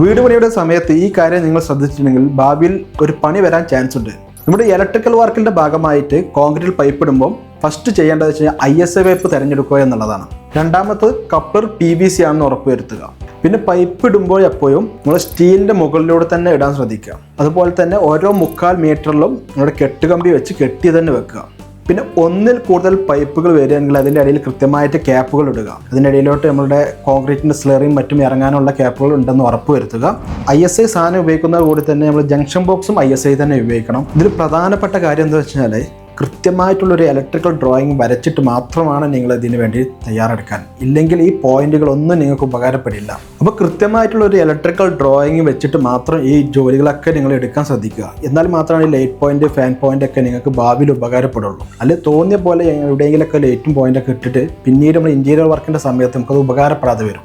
വീട് പണിയുടെ സമയത്ത് ഈ കാര്യം നിങ്ങൾ ശ്രദ്ധിച്ചിട്ടുണ്ടെങ്കിൽ ഭാവിയിൽ ഒരു പണി വരാൻ ചാൻസ് ഉണ്ട്. നമ്മുടെ ഇലക്ട്രിക്കൽ വർക്കിന്റെ ഭാഗമായിട്ട് കോൺക്രീറ്റിൽ പൈപ്പ് ഇടുമ്പോൾ ഫസ്റ്റ് ചെയ്യേണ്ടത് വെച്ച് കഴിഞ്ഞാൽ ഐ എസ് എ പൈപ്പ് തിരഞ്ഞെടുക്കുക എന്നുള്ളതാണ്. രണ്ടാമത്തത് കപ്പർ പി വി സി ആണെന്ന് ഉറപ്പുവരുത്തുക. പിന്നെ പൈപ്പ് ഇടുമ്പോൾ എപ്പോഴും നമ്മൾ സ്റ്റീലിന്റെ മുകളിലൂടെ തന്നെ ഇടാൻ ശ്രദ്ധിക്കുക. അതുപോലെ തന്നെ ഓരോ മുക്കാൽ മീറ്ററിലും നിങ്ങളുടെ കെട്ടുകമ്പി വെച്ച് കെട്ടി തന്നെ വെക്കുക. പിന്നെ ഒന്നിൽ കൂടുതൽ പൈപ്പുകൾ വരികയാണെങ്കിൽ അതിന്റെ ഇടയിൽ കൃത്യമായിട്ട് ക്യാപ്പുകൾ ഇടുക. അതിന്റെ ഇടയിലോട്ട് നമ്മളുടെ കോൺക്രീറ്റിന്റെ സ്ലറിയും മറ്റും ഇറങ്ങാനുള്ള ക്യാപ്പുകൾ ഉണ്ടെന്ന് ഉറപ്പ് വരുത്തുക. ഐ എസ് ഐ സാധനം ഉപയോഗിക്കുന്നത് കൂടി തന്നെ നമ്മൾ ജംഗ്ഷൻ ബോക്സും ഐ എസ് ഐ തന്നെ ഉപയോഗിക്കണം. ഇതിൽ പ്രധാനപ്പെട്ട കാര്യം എന്താ വെച്ചാൽ കൃത്യമായിട്ടുള്ള ഒരു ഇലക്ട്രിക്കൽ ഡ്രോയിങ് വരച്ചിട്ട് മാത്രമാണ് നിങ്ങൾ ഇതിന് വേണ്ടി തയ്യാറെടുക്കാൻ. ഇല്ലെങ്കിൽ ഈ പോയിന്റുകളൊന്നും നിങ്ങൾക്ക് ഉപകാരപ്പെടില്ല. അപ്പോൾ കൃത്യമായിട്ടുള്ള ഒരു ഇലക്ട്രിക്കൽ ഡ്രോയിങ് വെച്ചിട്ട് മാത്രം ഈ ജോലികളൊക്കെ നിങ്ങൾ എടുക്കാൻ ശ്രദ്ധിക്കുക. എന്നാൽ മാത്രമാണ് ഈ ലൈറ്റ് പോയിന്റ് ഫാൻ പോയിന്റ് ഒക്കെ നിങ്ങൾക്ക് ഭാവിയിൽ ഉപകാരപ്പെടുള്ളൂ. അല്ലെ തോന്നിയ പോലെ എവിടെയെങ്കിലൊക്കെ ലൈറ്റും പോയിന്റ് ഒക്കെ ഇട്ടിട്ട് പിന്നീട് നമ്മൾ ഇന്റീരിയർ വർക്കിന്റെ സമയത്ത് നമുക്കത് ഉപകാരപ്പെടാതെ വരും.